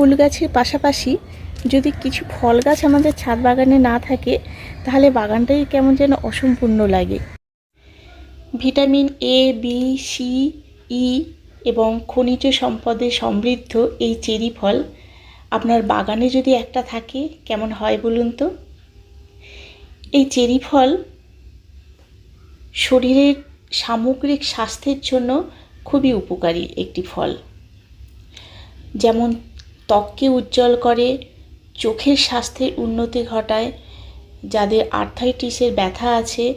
ফুল গাছের পাশাপাশি যদি কিছু ফল গাছ আমাদের ছাদ বাগানে না থাকে, তাহলে বাগানটাই কেমন যেন অসম্পূর্ণ লাগে। Vitamin A B C E এবং খনিজ সম্পদে সমৃদ্ধ এই চেরি ফল আপনার বাগানে যদি একটা থাকে, কেমন হয় বলুন তো? এই চেরি ফল শরীরের সামগ্রিক স্বাস্থ্যের জন্য খুবই উপকারী একটি ফল। যেমন ত্বককে উজ্জ্বল করে, চোখের স্বাস্থ্যের উন্নতি ঘটায়, যাদের আর্থাইটিসের ব্যথা আছে,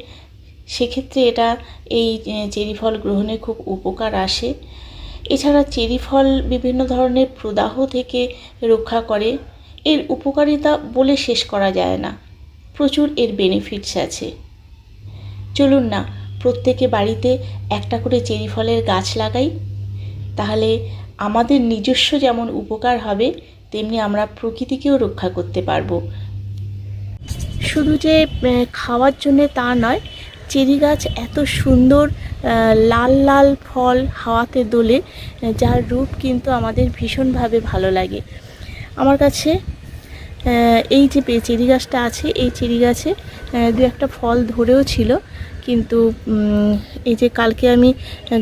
সেক্ষেত্রে এটা এই চেরি ফল গ্রহণে খুব উপকার আসে। এছাড়া চেরি ফল বিভিন্ন ধরনের প্রদাহ থেকে রক্ষা করে। এর উপকারিতা বলে শেষ করা যায় না। প্রচুর এর বেনিফিটস আছে। চলুন না, প্রত্যেকে বাড়িতে একটা করে চেরি ফলের গাছ লাগাই। তাহলে আমাদের নিজস্ব যেমন উপকার হবে, তেমনি আমরা প্রকৃতিকেও রক্ষা করতে পারব। শুধু যে খাওয়ার জন্যে তা নয়, চেরি গাছ এত সুন্দর লাল লাল ফল হাওয়াতে দোলে যার রূপ কিন্তু আমাদের ভীষণভাবে ভালো লাগে। আমার কাছে এই যে চেরি গাছটা আছে, এই চেরি গাছে দু একটা ফল ধরেও ছিল। কিন্তু এই যে কালকে আমি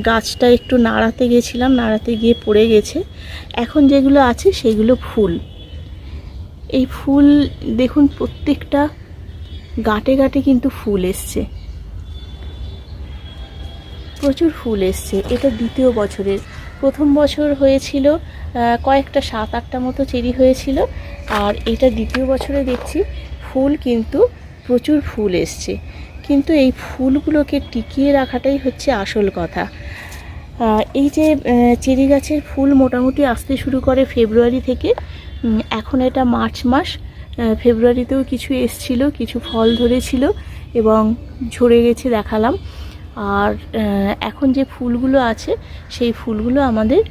গাছটা একটু নাড়াতে গেছিলাম, নাড়াতে গিয়ে পড়ে গেছে। এখন যেগুলো আছে সেগুলো ফুল। এই ফুল, দেখুন, প্রত্যেকটা গাটে গাটে কিন্তু ফুল এসছে। প্রচুর ফুল এসছে। এটা দ্বিতীয় বছরের। প্রথম বছর হয়েছিল কয়েকটা সাত আটটা মতো চেরি হয়েছিল। আর এটা দ্বিতীয় বছরে দেখছি ফুল কিন্তু প্রচুর ফুল এসছে। কিন্তু এই ফুলগুলোকে টিকিয়ে রাখাটাই হচ্ছে আসল কথা। এই যে চেরি গাছের ফুল মোটামুটি আসতে শুরু করে ফেব্রুয়ারি থেকে এখন এটা মার্চ মাস ফেব্রুয়ারিতেও কিছু এসছিল, কিছু ফল ধরেছিল এবং ঝরে গেছে দেখালাম। আর এখন যে ফুলগুলো আছে, সেই ফুলগুলো আমাদের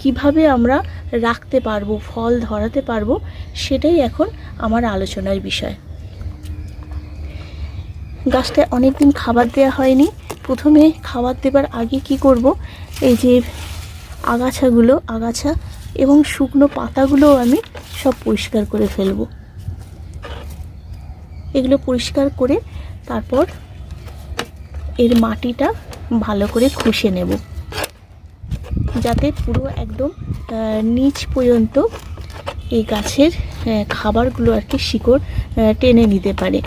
কীভাবে আমরা রাখতে পারব, ফল ধরাতে পারব, সেটাই এখন আমার আলোচনার বিষয়। গাছটায় অনেক দিন খাবার দেওয়া হয়নি। প্রথমে খাবার দেবার আগে কি করব? এই যে আগাছাগুলো, আগাছা এবং শুকনো পাতাগুলোও আমি সব পরিষ্কার করে ফেলব। এগুলো পরিষ্কার করে তারপর এর মাটিটা ভালো করে খুশে নেব। যাতে পুরো একদম নিচ পর্যন্ত এই গাছের খাবারগুলো আর কি শিকড় টেনে নিতে পারে।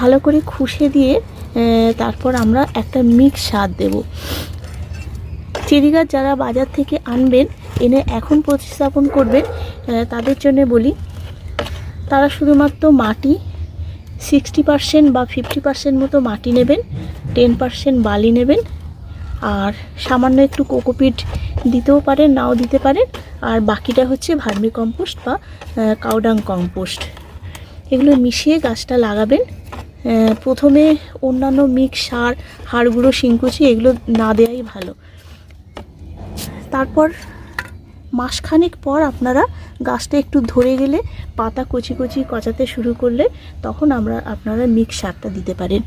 ভালো করে খুশে দিয়ে তারপর আমরা একটা মিক্স সার দেব। চেরি গাছ যারা বাজার থেকে আনবেন, এনে এখন প্রতিস্থাপন করবেন তাদের জন্য বলি, তারা শুধুমাত্র মাটি সিক্সটি পার্সেন্ট বা ফিফটি পার্সেন্ট মতো মাটি নেবেন টেন পার্সেন্ট বালি নেবেন, আর সামান্য একটু কোকোপিট দিতেও পারেন, নাও দিতে পারেন, আর বাকিটা হচ্ছে ভার্মি কম্পোস্ট বা কাউডাং কম্পোস্ট। এগুলো মিশিয়ে গাছটা লাগাবেন প্রথমে অন্যান্য মিক্স সার হাড় গুঁড়ো শিংকুচি, এগুলো না দেওয়াই ভালো। তারপর মাসখানেক পর আপনারা গাছটা একটু ধরে গেলে পাতা কচি কচি কচাতে শুরু করলে তখন আমরা, আপনারা মিক্স সারটা দিতে পারেন।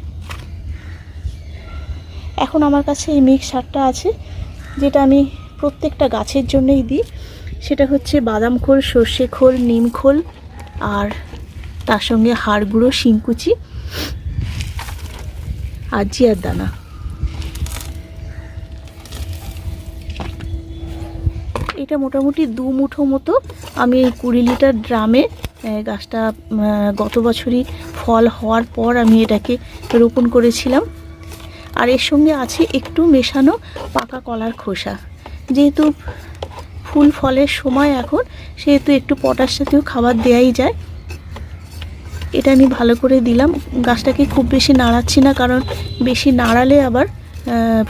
এখন আমার কাছে এই মিক্স সারটা আছে, যেটা আমি প্রত্যেকটা গাছের জন্যই দিই। সেটা হচ্ছে বাদাম খোল, সর্ষে খোল, নিম খোল আর তার সঙ্গে হাড় গুঁড়ো শিংকুচি আর জিয়ার দানা। এটা মোটামুটি দু মুঠো মতো আমি এই কুড়ি লিটার ড্রামে গাছটা গত বছরই ফল হওয়ার পর আমি এটাকে রোপণ করেছিলাম। আর এর সঙ্গে আছে একটু মেশানো পাকা কলার খোসা। যেহেতু ফুল ফলের সময় এখন, সেহেতু একটু পটাশ জাতীয় খাবার দেওয়াই যায়। এটা আমি ভালো করে দিলাম। গাছটাকে খুব বেশি নাড়াচ্ছি না, কারণ বেশি নাড়ালে আবার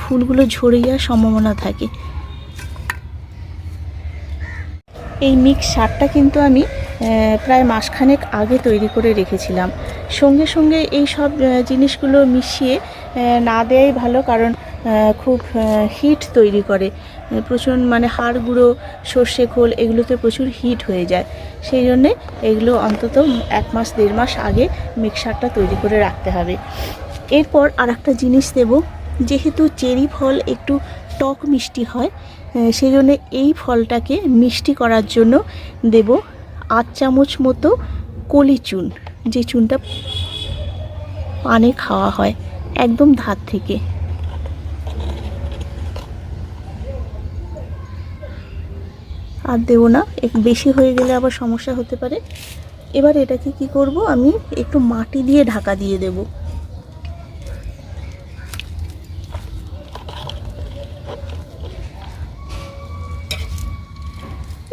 ফুলগুলো ঝরে যাওয়ার সম্ভাবনা থাকে। এই মিক্স সারটা কিন্তু আমি প্রায় মাসখানেক আগে তৈরি করে রেখেছিলাম। সঙ্গে সঙ্গে এই সব জিনিসগুলো মিশিয়ে না দেওয়াই ভালো, কারণ খুব হিট তৈরি করে। প্রচুর মানে হাড় গুঁড়ো, সর্ষে খোল এগুলোতে প্রচুর হিট হয়ে যায়। সেই জন্যে এগুলো অন্তত এক মাস, দেড় মাস আগে মিক্সারটা তৈরি করে রাখতে হবে। এরপর আর একটা জিনিস দেব। যেহেতু চেরি ফল একটু টক মিষ্টি হয় সেই জন্য এই ফলটাকে মিষ্টি করার জন্য দেব আধ চামচ মতো কলি চুন, যে চুনটা পানে খাওয়া হয়, একদম ধার থেকে। আর দেবো না। বেশি হয়ে গেলে আবার সমস্যা হতে পারে। এবার এটাকে কি করব? আমি একটু মাটি দিয়ে ঢাকা দিয়ে দেব।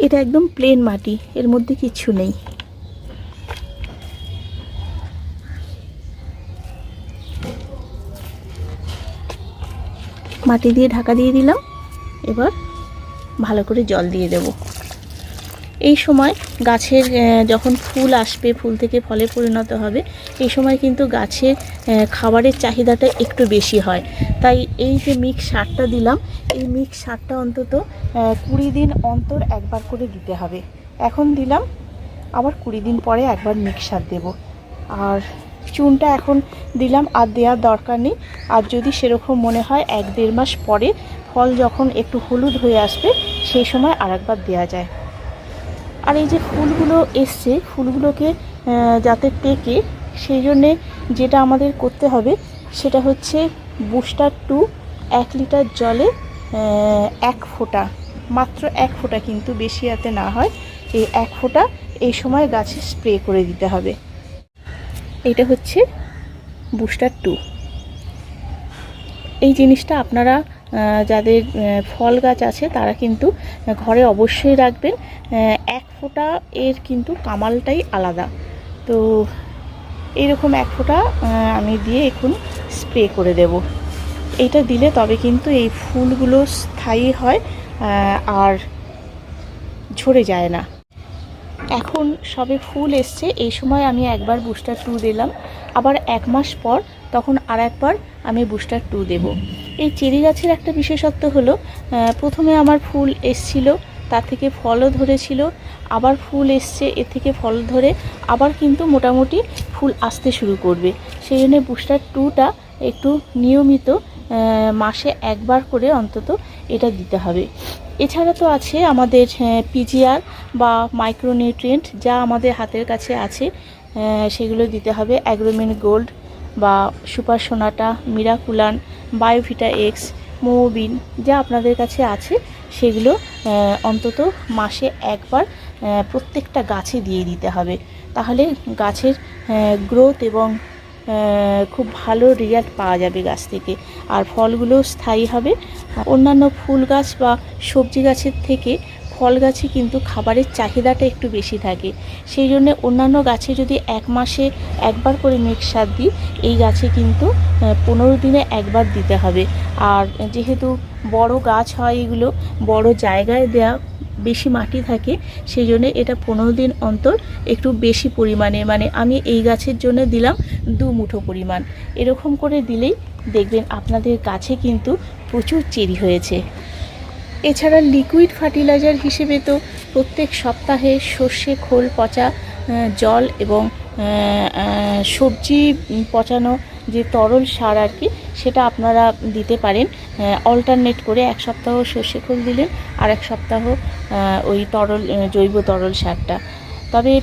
এটা একদম প্লেন মাটি, এর মধ্যে কিচ্ছু নেই। মাটি দিয়ে ঢাকা দিয়ে দিলাম। এবার ভালো করে জল দিয়ে দেব। এই সময় গাছের যখন ফুল আসবে, ফুল থেকে ফলে পরিণত হবে, এই সময় কিন্তু গাছের খাবারের চাহিদাটা একটু বেশি হয়। তাই এই যে মিক্স সারটা দিলাম, এই মিক্স সারটা অন্তত কুড়ি দিন অন্তর একবার করে দিতে হবে। এখন দিলাম, আবার কুড়ি দিন পরে একবার মিক্স সার দেবো। আর চুনটা এখন দিলাম, আর দেওয়ার দরকার নেই। আর যদি সেরকম মনে হয়, এক দেড় মাস পরে ফল যখন একটু হলুদ হয়ে আসবে, সেই সময় আরেকবার দেওয়া যায়। আর এই যে ফুলগুলো এসছে, ফুলগুলোকে যাতে টেকে, সেই জন্যে যেটা আমাদের করতে হবে, সেটা হচ্ছে বুস্টার টু এক লিটার জলে এক ফোঁটা, মাত্র এক ফোঁটা কিন্তু বেশি যাতে না হয়, এই এক ফোঁটা এই সময় গাছে স্প্রে করে দিতে হবে। এটা হচ্ছে বুস্টার টু এই জিনিসটা আপনারা যাদের ফল গাছ আছে, তারা কিন্তু ঘরে অবশ্যই রাখবেন। এক ফোঁটা এর কিন্তু কামালটাই আলাদা। তো এইরকম এক ফোঁটা আমি দিয়ে এখন স্প্রে করে দেব। এইটা দিলে তবে কিন্তু এই ফুলগুলো স্থায়ী হয় আর ঝরে যায় না। এখন সবে ফুল এসছে। এই সময় আমি একবার বুস্টার টু দিলাম। আবার এক মাস পর তখন আর একবার আমি বুস্টার টু দেব। এই চেরি গাছের একটা বিশেষত্ব হলো প্রথমে আমার ফুল এসছিল তার থেকে ফলও ধরেছিল, আবার ফুল এসছে, এ থেকে ফল ধরে আবার কিন্তু মোটামুটি ফুল আসতে শুরু করবে। সেই জন্য বুস্টার টুটা একটু নিয়মিত মাসে একবার করে অন্তত এটা দিতে হবে। এছাড়া তো আছে আমাদের পিজিআর বা মাইক্রোনিউট্রিয়েন্ট যা আমাদের হাতের কাছে আছে সেগুলো দিতে হবে। অ্যাগ্রোমিন গোল্ড বা super Sonata Miraculan Biovita X Mobin যা আপনাদের কাছে আছে, সেগুলো অন্তত মাসে একবার প্রত্যেকটা গাছে দিয়ে দিতে হবে। তাহলে গাছের গ্রোথ এবং খুব ভালো রেজাল্ট পাওয়া যাবে গাছ থেকে। আর ফলগুলো স্থায়ী হবে। অন্যান্য ফুল গাছ বা সবজি গাছের থেকে ফল গাছে কিন্তু খাবারের চাহিদাটা একটু বেশি থাকে। সেই জন্য অন্যান্য গাছে যদি এক মাসে একবার করে মিক্স সার দিই, এই গাছে কিন্তু পনেরো দিনে একবার দিতে হবে। আর যেহেতু বড় গাছ হয় এগুলো, বড় জায়গায় দেয়া বেশি মাটি থাকে সেই জন্য এটা পনেরো দিন অন্তর একটু বেশি পরিমাণে মানে আমি এই গাছের জন্য দিলাম দু মুঠো পরিমাণ। এরকম করে দিলেই দেখবেন আপনাদের গাছে কিন্তু প্রচুর চেরি হয়েছে। এছাড়া লিকুইড ফার্টিলাইজার হিসেবে তো প্রত্যেক সপ্তাহে সর্ষে, খোল পচা জল এবং সবজি পচানো যে তরল সার আর কি, সেটা আপনারা দিতে পারেন। অল্টারনেট করে এক সপ্তাহ সর্ষে, খোল দিলেন আর এক সপ্তাহ ওই তরল জৈব তরল সারটা। তবে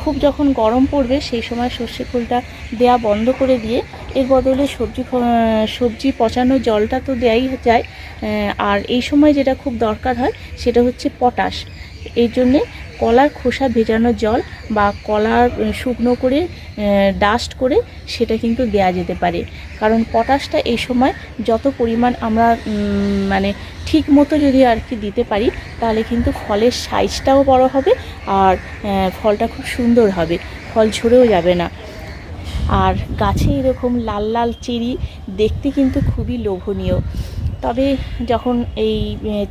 খুব যখন গরম পড়বে, সেই সময় সর্ষে খোলটা দেয়া বন্ধ করে দিয়ে, এর বদলে সবজি সবজি পচানো জলটা তো দেয়াই যায়। আর এই সময় যেটা খুব দরকার হয়, সেটা হচ্ছে পটাশ। এই জন্যে কলার খোসা ভেজানো জল বা কলার শুকনো করে ডাস্ট করে সেটা কিন্তু দেয়া যেতে পারে। কারণ পটাশটা এই সময় যত পরিমাণ আমরা মানে ঠিক মতো যদি আর কি দিতে পারি, তাহলে কিন্তু ফলের সাইজটাও বড় হবে আর ফলটা খুব সুন্দর হবে, ফল ঝরেও যাবে না। আর গাছে এরকম লাল লাল চেরি দেখতে কিন্তু খুবই লোভনীয়। তবে যখন এই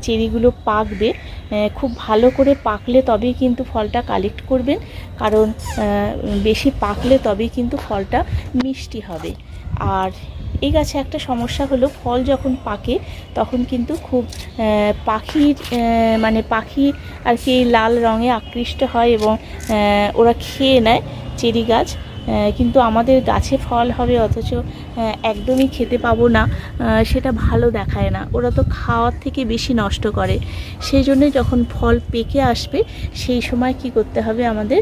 চেরিগুলো পাকবে খুব ভালো করে পাকলে তবেই কিন্তু ফলটা কালেক্ট করবেন। কারণ বেশি পাকলে তবেই কিন্তু ফলটা মিষ্টি হবে। আর এই গাছে একটা সমস্যা হলো, ফল যখন পাকে, তখন কিন্তু খুব পাখির মানে পাখি আর কি লাল রঙে আকৃষ্ট হয় এবং ওরা খেয়ে নেয় চেরি গাছ। কিন্তু আমাদের গাছে ফল হবে, অথচ একদমই খেতে পাবো না সেটা ভালো দেখায় না। ওরা তো খাওয়ার থেকে বেশি নষ্ট করে। সেই জন্যই যখন ফল পেকে আসবে, সেই সময় কি করতে হবে আমাদের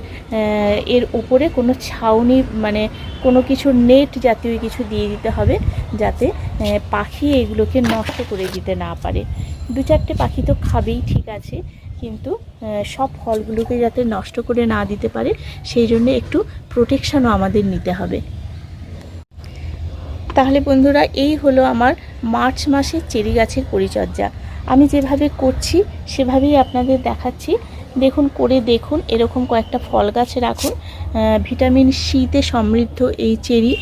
এর উপরে কোনো ছাউনি মানে কোনো কিছু নেট জাতীয় কিছু দিয়ে দিতে হবে, যাতে পাখি এগুলোকে নষ্ট করে দিতে না পারে। দু চারটে পাখি তো খাবেই, ঠিক আছে। কিন্তু সব ফলগুলোকে যাতে নষ্ট করে না দিতে পারে, সেই জন্য একটু প্রোটেকশনও আমাদের নিতে হবে। তাহলে বন্ধুরা, এই হলো আমার মার্চ মাসের চেরি গাছের পরিচর্যা। আমি যেভাবে করছি, সেভাবেই আপনাদের দেখাচ্ছি। দেখুন, করে দেখুন, এরকম কয়েকটা ফল গাছ রাখুন। ভিটামিন সিতে সমৃদ্ধ এই চেরি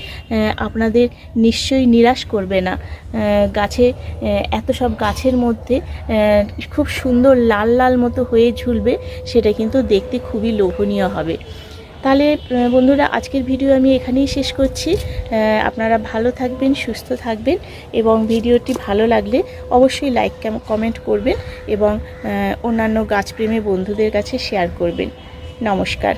আপনাদের নিশ্চয়ই নিরাশ করবে না। গাছে এত সব গাছের মধ্যে খুব সুন্দর লাল লাল মতো হয়ে ঝুলবে, সেটা কিন্তু দেখতে খুবই লোভনীয় হবে। তাহলে বন্ধুরা, আজকের ভিডিও আমি এখানেই শেষ করছি। আপনারা ভালো থাকবেন, সুস্থ থাকবেন এবং ভিডিওটি ভালো লাগলে অবশ্যই লাইক কমেন্ট করবেন এবং অন্যান্য গাছপ্রেমী বন্ধুদের কাছে শেয়ার করবেন। নমস্কার।